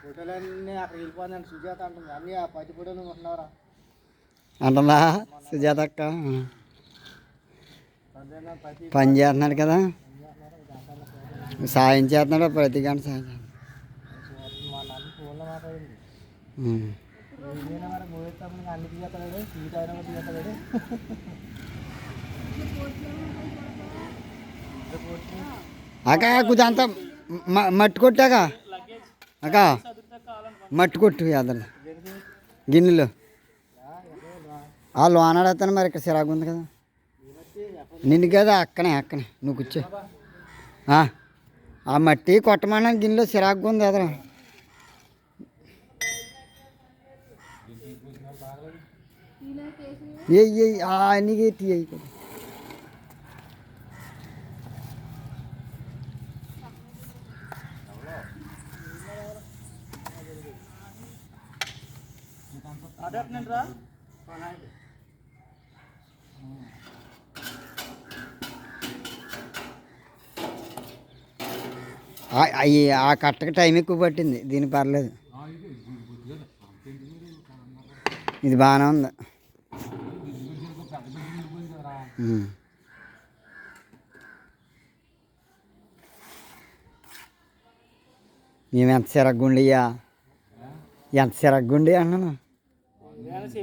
ఫోటోలన్నీ అక్కడ వెళ్ళిపోయిందండి సుజాత అంటుంది అన్నీ ఆ పది ఫోటోలు ఉంటున్నారా అంటుందా సుజాత అక్క? పని చేస్తున్నాడు కదా. సాయం చేస్తున్నాడు ప్రతి గంట సాయం అక్క మ- మట్టి కొట్టాక? అక్క మట్టి కొట్టు యాదలు గిన్నెలు. ఆ ఆనాడతాను మరి ఇక్కడ సిరాకు ఉంది కదా. నిన్ను కదా అక్కనే అక్కనే. నువ్వు కూర్చో. ఆ, మట్టి కొట్టమన్నా గిన్నెలో సిరాకు ఉంది అదరా ఏ ఆ నీకు టీ అయ్యి రా ఆ- కట్టకి టైం ఎక్కువ పట్టింది దీని పర్లేదు. ఇది బాగానే ఉంది. మేము ఎంత సిరగ్గుండియా? ఎంత సిరగ్గుండి అన్నాను? ध्यान से